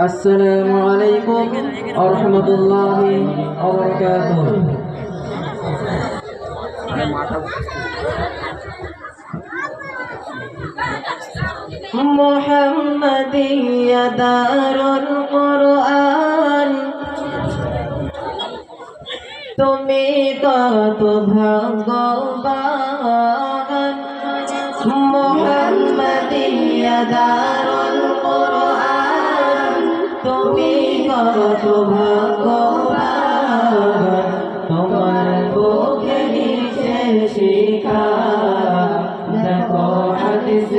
আসসালামু আলাইকুম রহমতুল্লাহ মোহাম্মদিয়া দারুল কোরআন। তুমি কত ভগবান মোহাম্মদিয়া দারুল কোরআন। তুমি কত ভাগ্যবান তোমার বুকে নিচে শিখা দেখো হাদিস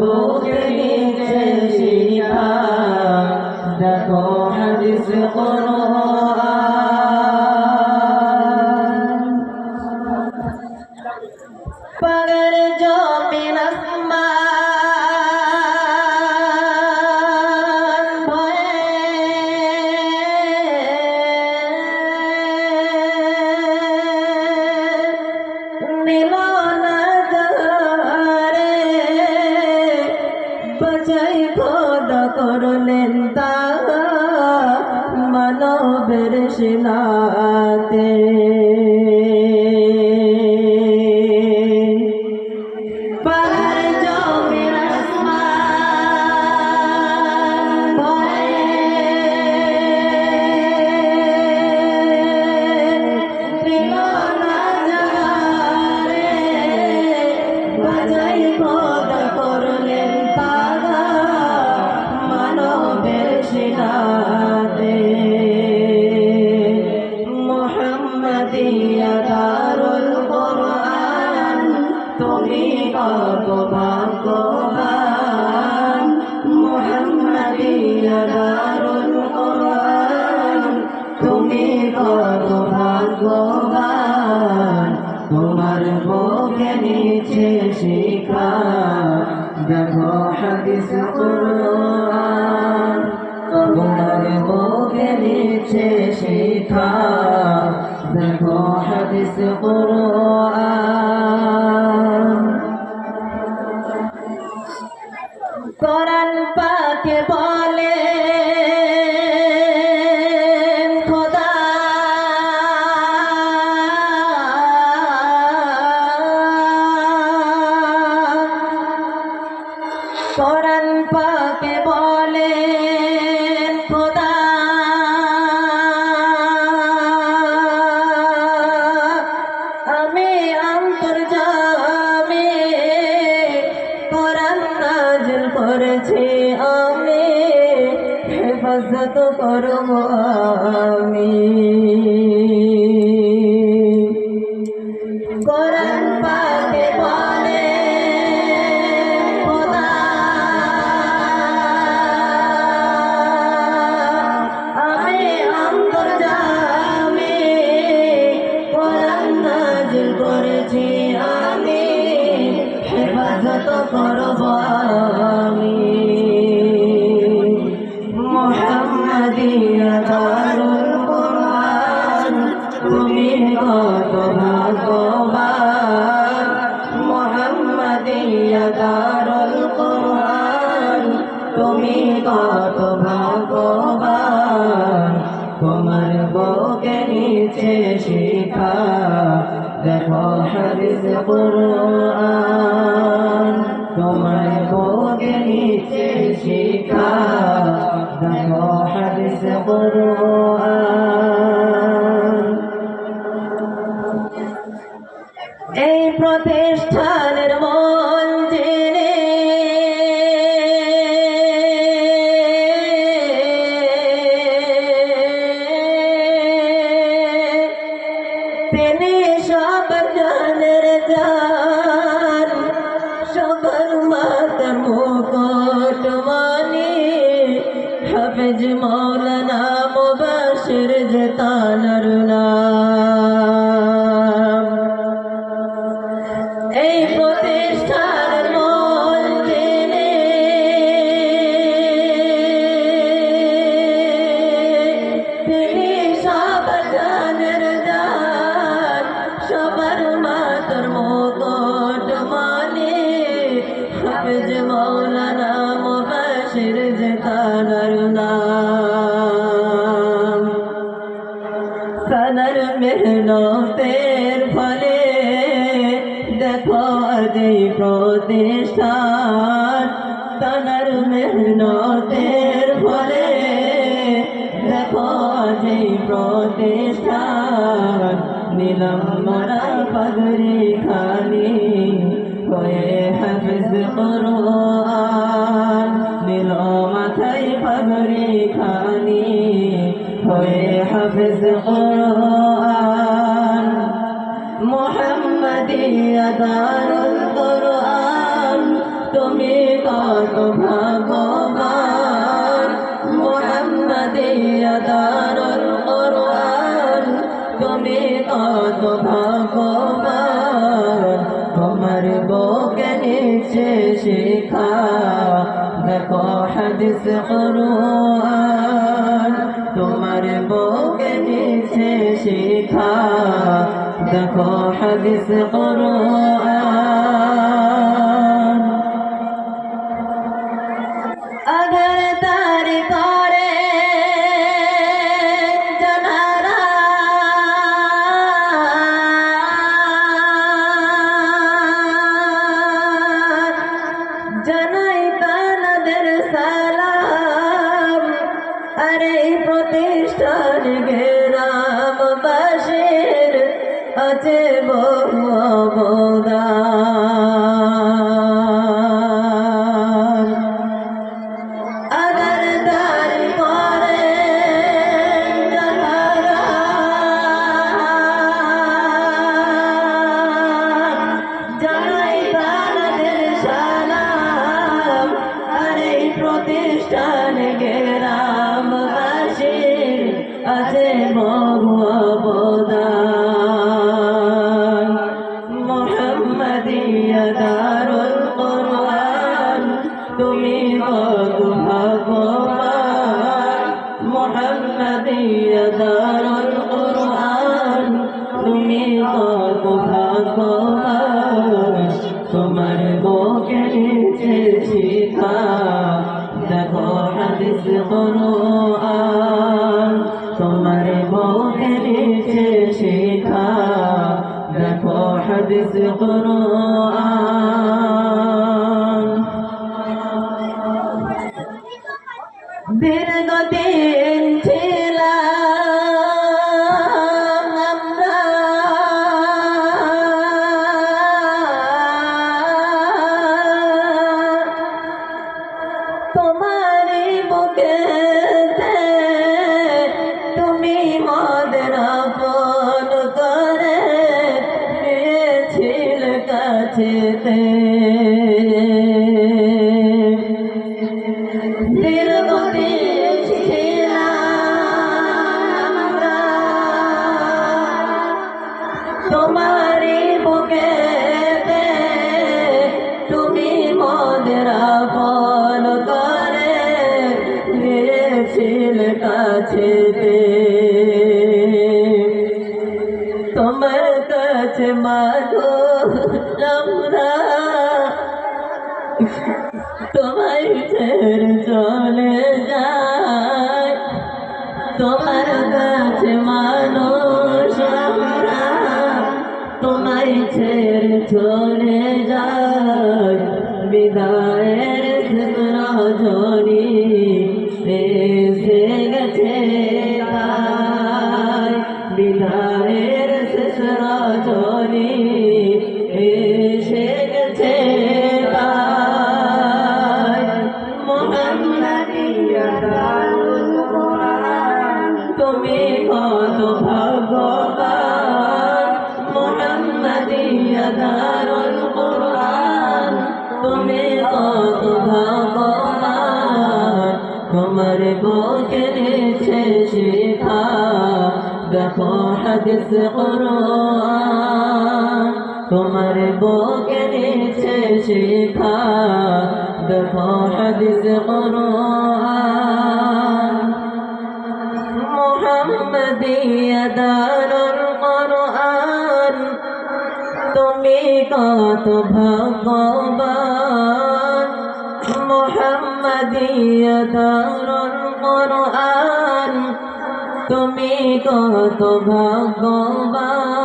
বুকে নিচে শিয়া দেখো হাদিস কোরআন Bye. তোমার বুকে নিচে শিখা। দেখো হাদিস তোমার বুকে নিচে শিখা। দেখো হাদিস কোরআন পাকে বলে করব কত ভাগ্যবান। মোহাম্মদিয়া দারুল কোরআন, তুমি কত ভাগ্যবান। তোমার নিচে শিখা, দেখো হাদিস কোরআন। তোমার নিচে শিখা, দেখো হাদিস কোরআন। Father. তানার নাম সানার মেহনতের ফলে দেখো যে প্রতিষ্ঠান সানার মেহনতের ফলে দেখো যে প্রতিষ্ঠান নিলাম মরা পাগরি খানি হয়ে হাফিজ কোরআন দারুল কোরআন, তুমি কত ভাগবান। মোহাম্মদিয়া দারুল কোরআন, তুমি কত ভাগবান। তোমার বুকে নিচে শিখা, দেখো হাদিস কোরআন। তোমার বুকে নিচে শিখা দেখো হাদিস হাদিস কোরআন তোমার নিচে শিখা। দেখো হাদিস কোরআন কাছে মাগো, আমরা তোমায় ছেড়ে চলে যায় তোমার কাছে মানুষ, আমরা তোমায় ছেড়ে চলে যায় বিদায়ের তুমি কত ভগবান? মোহাম্মদিয়া দারুল কোরআন, তুমি কত ভগবান? তোমার বুকে নিচে দেখো হাদিস কোরআন। তোমার বুকে নিচে শিখা, দেখো হাদিস মোহাম্মদিয়া দারুল কোরআন, তুমি কত ভগবান? মোহাম্মদিয়া দারুল কোরআন, তুমি কত ভগবান?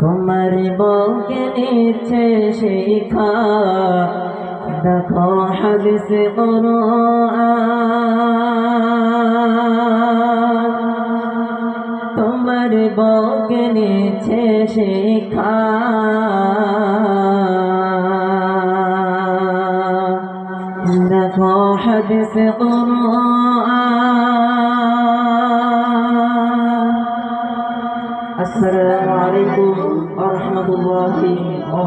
তোমার বউকে নিচ্ছে শিখা, দেখো হাদিস কোরআন। আমার বগে নিচ্ছে শেখা। দেখো হাদিস আসসালামু আলাইকুম ওয়া রাহমাতুল্লাহি ওয়া